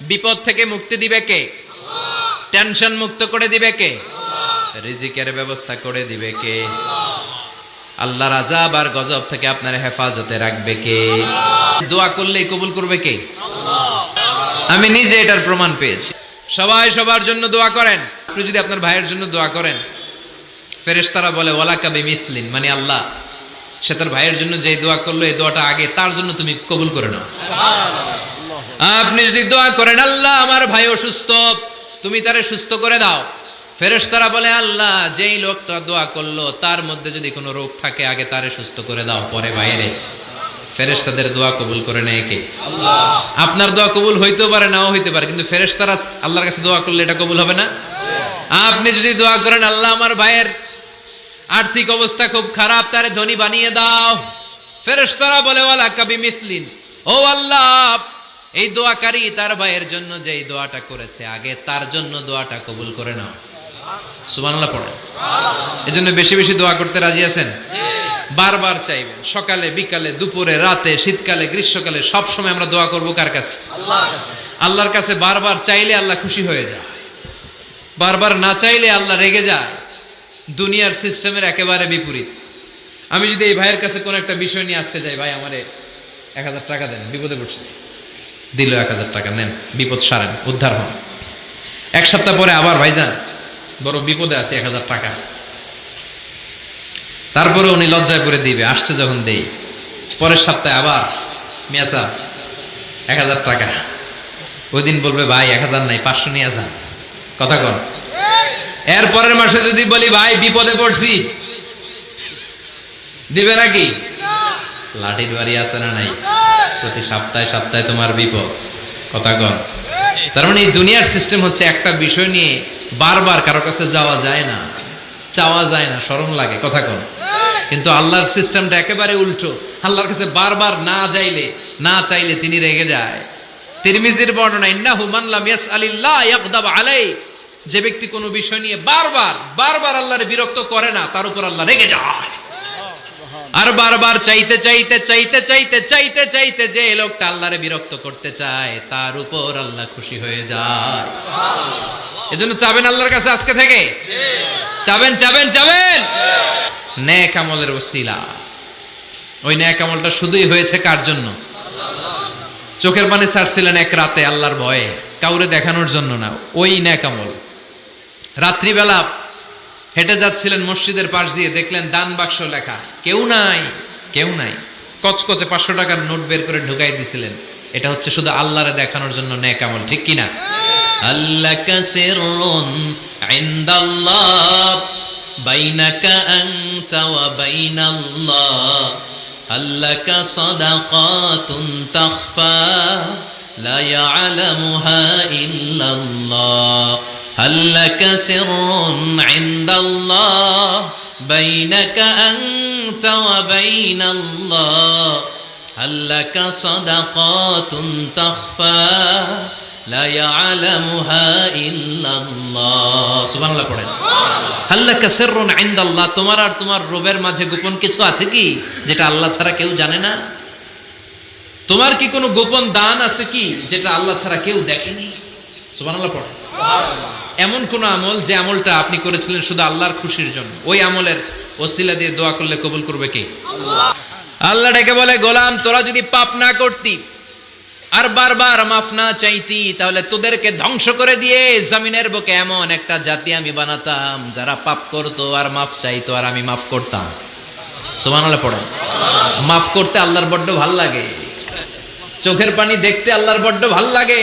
বিপদ থেকে মুক্তি দিবে কে? টেনশন মুক্ত করে দিবে কে? রিজিকের ব্যবস্থা করে দিবে কে? আল্লাহ রাজা আর গজব থেকে আপনার হেফাজতে রাখবে কে? দোয়া করলেই কবুল করবে কে? আমি নিজে এটার প্রমাণ পেয়েছি। সবাই সবার জন্য দোয়া করেন। আপনি যদি আপনার ভাইয়ের জন্য দোয়া করেন, ফেরেশতারা বলে ওয়ালা কাবি মিসলিন মানে আল্লাহ, সে তার ভাইয়ের জন্য যে দোয়া করল, এই দোয়াটা আগে তার জন্য তুমি কবুল করে নাও। আপনি যদি দোয়া করেন আল্লাহ আমার ভাই অসুস্থ তুমি তারে সুস্থ করে দাও। ফেরেশতারা বলে আল্লাহ যেই লোকটা দোয়া করল তার মধ্যে যদি কোনো রোগ থাকে আগে তারে সুস্থ করে দাও পরে বাইরে। ফেরেশতাদের দোয়া কবুল করে নেয় কে? আপনার দোয়া কবুল হইতেও পারে নাও হইতে পারে কিন্তু ফেরেশতারা আল্লাহর কাছে দোয়া করলে এটা কবুল হবে না? আপনি যদি দোয়া করেন আল্লাহ আমার ভাইয়ের আর্থিক অবস্থা খুব খারাপ তারে ধনী বানিয়ে দাও। ফেরেশতারা বলে ওয়ালা কাবি মিসলিন। ও আল্লাহ এই দোয়াকারী তার ভাইয়ের জন্য যে এই দোয়াটা করেছে, আগে তার জন্য দোয়াটা কবুল করে নাও। সুবহানাল্লাহ পড়ে। এজন্য বেশি বেশি দোয়া করতে রাজি আছেন? বারবার চাইবেন, সকালে, বিকালে, দুপুরে, রাতে, শীতকালে, গ্রীষ্মকালে, সব সময় আমরা দোয়া করব কার কাছে? আল্লাহর কাছে। বারবার চাইলে আল্লাহ খুশি হয়ে যায়। বারবার না চাইলে আল্লাহ রেগে যায়। দুনিয়ার সিস্টেমের একেবারে বিপরীত। আমি যদি এই ভাইয়ের কাছে কোনো একটা বিষয় নিয়ে আসতে যাই, ভাই আমারে এক হাজার টাকা দেন, বিপদে পড়ছি। দিল এক হাজার টাকা, নেন, বিপদ সারেন, উদ্ধার হন। এক সপ্তাহ পরে আবার, ভাইজান, বড় বিপদে আছে এক হাজার টাকা। তারপরে উনি লজ্জায় করে দিবে, আসছে যখন দেই। পরের সপ্তাহে আবার মিয়াসা এক হাজার টাকা। ওই দিন বলবে, ভাই, এক হাজার নাই, পাঁচশো নিয়ে যান। কথা কন। এর পরের মাসে যদি বলি, ভাই, বিপদে পড়ছি। দিবে নাকি? লাঠির বাড়ি আছে না নাই? প্রতি সপ্তাহে সপ্তাহে তোমার বিপদ। কথা কন। তার মানে এই দুনিয়ার সিস্টেম হচ্ছে একটা বিষয় নিয়ে বারবার কারও কাছে যাওয়া যায় না, চাওয়া যায় না স্মরণ লাগে, কথা কন। কিন্তু আল্লাহর সিস্টেমটা একেবারে উল্টো। আল্লাহর কাছে বারবার না যাইলে, না চাইলে তিনি রেগে যায়। তিরমিজির বর্ণনা, ইন্নাহু মান লাম ইয়াসআলিল্লাহ ইয়াগদাব আলাই। যে ব্যক্তি কোনো বিষয় নিয়ে বারবার বারবার আল্লাহর বিরক্ত করে না, তার উপর আল্লাহ রেগে যায়। আর বারবার চাইতে চাইতে চাইতে চাইতে চাইতে চাইতে যে লোকটা আল্লাহরে বিরক্ত করতে চায়, তার উপর আল্লাহ খুশি হয়ে যায়। এজন্য চাবেন আল্লাহর কাছে আজকে থেকে? চাবেন চাবেন চাবেন? ন্যাক আমলের ওসিলা। ওই ন্যাক আমলটা শুধুই হয়েছে কার জন্য? চোখের পানি ছাড়ছিলেন এক রাতে আল্লাহর ভয়ে, কাউরে দেখানোর জন্য না, ওই ন্যাক আমল। রাত্রিবেলা হেঁটে যাচ্ছিলেন মসজিদের পাশ দিয়ে, দেখলেন দান বাক্স লেখা। কেউ নাই কেউ নাই। কচকচে পাঁচশো টাকার নোট বের করে ঢুকাই দিছিলেন। এটা হচ্ছে শুধু আল্লাহরে দেখানোর জন্য ন্যাক আমল, ঠিক কিনা? আল্লাহ هل لك سر عند الله بينك أنت وبين الله هل لك صدقات تخفى لا يعلمها إلا الله سبحان الله পড়েন هل لك سر عند الله তোমার আর তোমার রবের মাঝে গোপন কিছু আছে কি যেটা আল্লাহ ছাড়া কেউ জানে না তোমার কি কোনো গোপন দান আছে কি যেটা আল্লাহ ছাড়া কেউ দেখেনি সুবহানাল্লাহ পড়েন এমন কোন আমল যে আমলটা আপনি করেছিলেন শুধু আল্লাহর খুশির জন্য? ওই আমলের ওসিলা দিয়ে দোয়া করলে কবুল করবে কে? আল্লাহ ডেকে বলে, গোলাম, তোরা যদি পাপ না করতি আর বারবার মাফ না চাইতি, তাহলে তোদেরকে ধ্বংস করে দিয়ে জমিনের বুকে এমন একটা জাতি আমি বানাতাম, যারা পাপ করতো আর মাফ চাইতো আর আমি মাফ করতাম। সুবহানাল্লাহ পড়ে মাফ করতে আল্লাহর বড্ড ভালো লাগে। চোখের পানি দেখতে আল্লাহর বড্ড ভালো লাগে।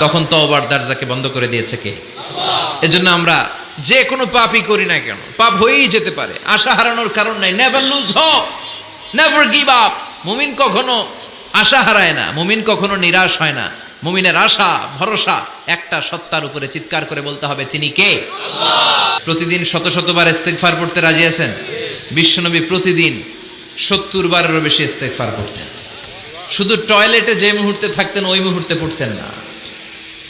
তখন তওবার দরজাকে বন্ধ করে দিয়েছে কে? এজন্য আমরা যে কোনো পাপই করি না কেন? পাপ হয়েই যেতে পারে। আশা হারানোর কারণ নাই। Never lose hope never give up মুমিন কখনো আশা হারায় না। মুমিন কখনো নিরাশ হয় না। মুমিনের আশা ভরসা একটা সত্তার উপরে চিৎকার করে বলতে হবে তিনি কে? প্রতিদিন শত শতবার ইস্তেগফার পড়তে রাজি আছেন? বিশ্বনবী প্রতিদিন সত্তর বারেরও বেশি ইস্তেগফার পড়তেন। শুধু টয়লেটে যে মুহূর্তে থাকতেন ওই মুহূর্তে পড়তেন না।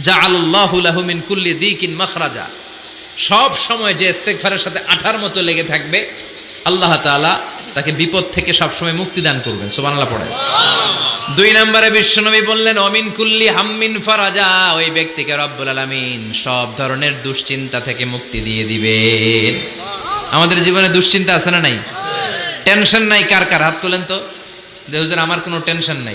জাআলাল্লাহু লাহু মিন কুল্লি দিকিন মাখরাজা। সব সময় যে ইস্তেগফারের সাথে আঠার মতো লেগে থাকবে, আল্লাহ তাআলা তাকে বিপদ থেকে সব সময় মুক্তি দান করবেন। সুবহানাল্লাহ পড়ে দুই নম্বরে বিশ্বনবী বললেন, অমিন কুল্লি হাম্মিন ফারাজা। ওই ব্যক্তিকে রব্বুল আলামিন সব ধরনের দুশ্চিন্তা থেকে মুক্তি দিয়ে দিবেন। আমাদের জীবনে দুশ্চিন্তা আছে না নাই? টেনশন নাই। কার কার? হাত তোলেন তো। যে আমার কোনো টেনশন নাই।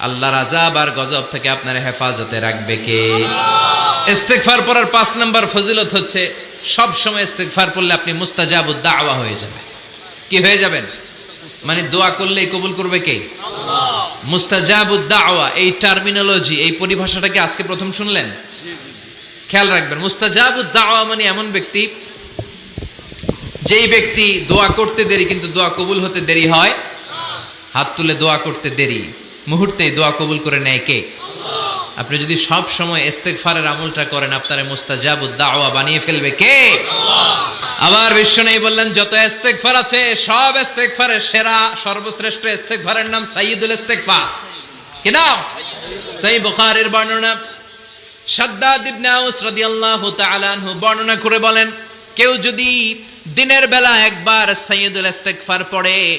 আল্লাহর আজাব আর গজব থেকে আপনার হেফাজতে রাখবে কে? ইস্তেগফার পড়ার পাঁচ নম্বর ফজিলত হচ্ছে, সব সময় ইস্তেগফার পড়লে আপনি মুস্তাজাবুদ দাওয়া হয়ে যাবেন। কি হয়ে যাবেন? মানে দোয়া করলেই কবুল করবে কে? মুস্তাজাবুদ দাওয়া, এই টার্মিনোলজি এই পরিভাষাটাকে আজকে প্রথম শুনলেন? খেয়াল রাখবেন মুস্তাজাবুদ দাওয়া মানে এমন ব্যক্তি, যেই ব্যক্তি দোয়া করতে দেরি কিন্তু দোয়া কবুল হতে দেরি হয়, হাত তুলে দোয়া করতে দেরি। মুহূর্তেই দোয়া কবুল করে নেয় কে? আপনি যদি সব সময় ইস্তেগফারের আমলটা করেন, আপনার মুস্তাজাবুদ দাওয়া বানিয়ে ফেলবে কে? আবার বিশ্ব নেই বললেন, যত ইস্তেগফার আছে, সব ইস্তেগফারের সেরা, সর্বশ্রেষ্ঠ ইস্তেগফারের নাম সাইয়্যিদুল ইস্তেগফার। কি নাম? সেই বুখারীর বর্ণনা। সাদ্দাদ ইবনে আউস রাদিয়াল্লাহু তাআলা আনহু বর্ণনা করে বলেন, কেউ যদি দিনের বেলা একবার সাইয়্যিদুল ইস্তেগফার পড়ে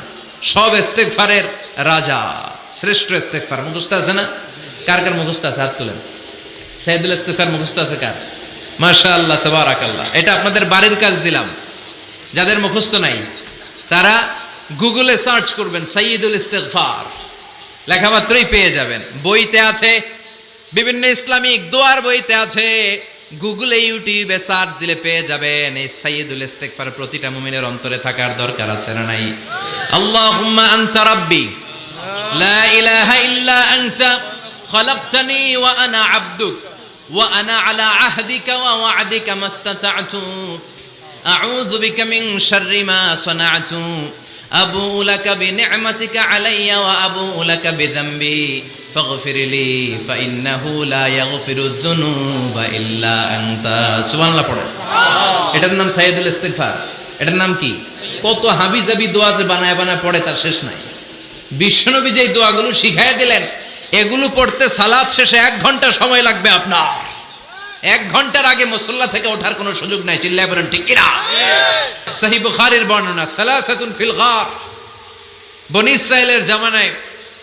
সব ইস্তেগফারের রাজা, শ্রেষ্ঠ ইস্তেগফার। মুখস্থ আছে না? কার কার মুখস্থ আছে? হাত তুলেন। সৈয়দুল ইস্তেগফার মুখস্থ আছে কার? মাশাআল্লাহ, তাবারাকাল্লাহ। এটা আপনাদের বাড়ির কাজ দিলাম। যাদের মুখস্থ নাই, তারা গুগলে সার্চ করবেন সাইয়দুল ইস্তেগফার। লেখা মাত্রই পেয়ে যাবেন। বইতে আছে, বিভিন্ন ইসলামিক দোয়ার বইতে আছে। গুগলে ইউটিউবে সার্চ দিলে পেয়ে যাবেন। এই সাইয়্যিদুল ইস্তেগফার প্রতিটা মুমিনের অন্তরে থাকার দরকার আছে না নাই? আল্লাহুম্মা আনতা রাব্বি। লা ইলাহা ইল্লা আনতা। খলাকতানি ওয়া আনা আবদুক। ওয়া আনা আলা আহদিকা ওয়া ওয়া'দিকা মাস্তাতা'তু। আউযু বিকা মিন শাররি মা সানা'তু। আবুউ লাকা বিনি'মাতিকা আলাইয়া ওয়া আবুউ লাকা বিযামবি। ফাগফির লি ফাইন্নাহু লা ইয়াগফিরু যুনুবা ইল্লা আনতা সুবহানাল্লাহ পড়ো। এটার নাম সাইয়্যিদুল ইস্তিগফার। এটার নাম কি? কত হাবিজাবি দোয়া যে বানায় বানায় পড়ে তার শেষ নাই। বিশ্বনবী যে দোয়াগুলো শিখাই দিলেন এগুলো পড়তে সালাদ শেষে এক ঘণ্টা সময় লাগবে আপনার। এক ঘণ্টার আগে মুসল্লা থেকে ওঠার কোনো সুযোগ নাই চিল্লায় বলেন ঠিক কিনা? সহি বুখারীর বর্ণনা সালাসাতুন ফিল গার। বনি ইসরায়েলের জামানায়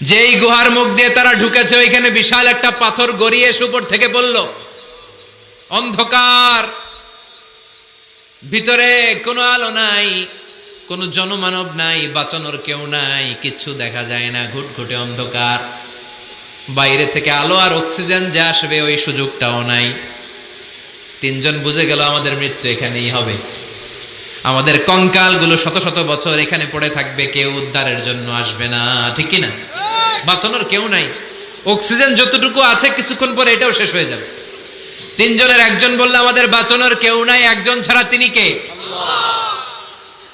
যেই গুহার মুখ দিয়ে তারা ঢুকেছে, ওইখানে বিশাল একটা পাথর গড়িয়ে সুপর থেকে বলল, অন্ধকার। ভিতরে কোনো আলো নাই, কোনো জনমানব নাই, বাঁচানোর কেউ নাই, কিচ্ছু দেখা যায় না, ঘুটঘুটে অন্ধকার। বাইরে থেকে আলো আর অক্সিজেন যে আসবে, ওই সুযোগটাও নাই। তিনজন বুঝে গেল আমাদের মৃত্যু এখানেই হবে। আমাদের কঙ্কালগুলো শত শত বছর এখানে পড়ে থাকবে, কেউ উদ্ধারের জন্য আসবে না, ঠিক না? বাঁচানোর কেউ নাই। অক্সিজেন যতটুকু আছে কিছুক্ষণ পরে এটাও শেষ হয়ে যাবে। তিনজনের একজন বললে আমাদের বাঁচানোর কেউ নাই একজন ছাড়া তিনি কে?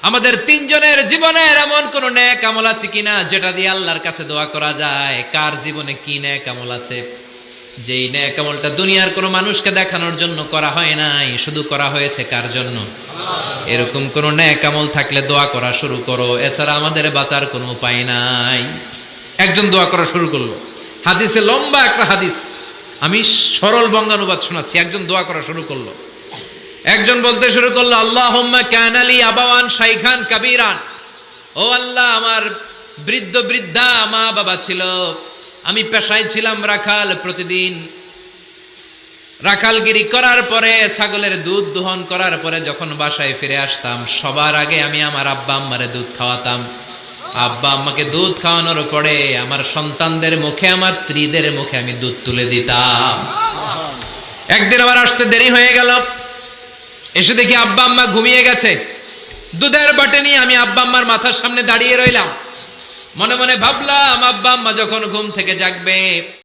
আমাদের তিনজনের জীবনের এমন কোন ন্যাক আমল আছে কিনা যেটা দিয়ে আল্লাহর কাছে দোয়া করা যায়? কার জীবনে কি ন্যাক আমল আছে? যেই ন্যাক আমলটা দুনিয়ার কোনো মানুষকে দেখানোর জন্য করা হয় নাই শুধু করা হয়েছে কার জন্য? এরকম কোন ন্যাক আমল থাকলে দোয়া করা শুরু করো। এছাড়া আমাদের বাঁচার কোনো উপায় নাই। একজন দোয়া করা শুরু করল। হাদিসে লম্বা একটা হাদিস। আমি সরল বঙ্গানুবাদ শোনাচ্ছি, একজন দোয়া করা শুরু করল। একজন বলতে শুরু করল আল্লাহ ক্যানালি আবাওয়ান শাইখান কাবিরান। ও আল্লাহ, আমার বৃদ্ধ বৃদ্ধা মা বাবা ছিল। আমি পেশায় ছিলাম রাখাল প্রতিদিন। রাখালগিরি করার পরে, ছাগলের দুধ দোহন করার পরে যখন বাসায় ফিরে আসতাম, সবার আগে আমি আমার আব্বা আম্মারে দুধ খাওয়াতাম। আব্বা আমাকে দুধ খাওয়ানোর পরে আমার সন্তানদের মুখে, আমার স্ত্রীদের মুখে আমি দুধ তুলে দিতাম। একদিন আমার আসতে দেরি হয়ে গেল। এসে দেখি আব্বা আম্মা ঘুমিয়ে গেছে। দুধের বাটে নিয়ে আমি আব্বা আম্মার মাথার সামনে দাঁড়িয়ে রইলাম। মনে মনে ভাবলাম, আব্বা আম্মা যখন ঘুম থেকে জাগবে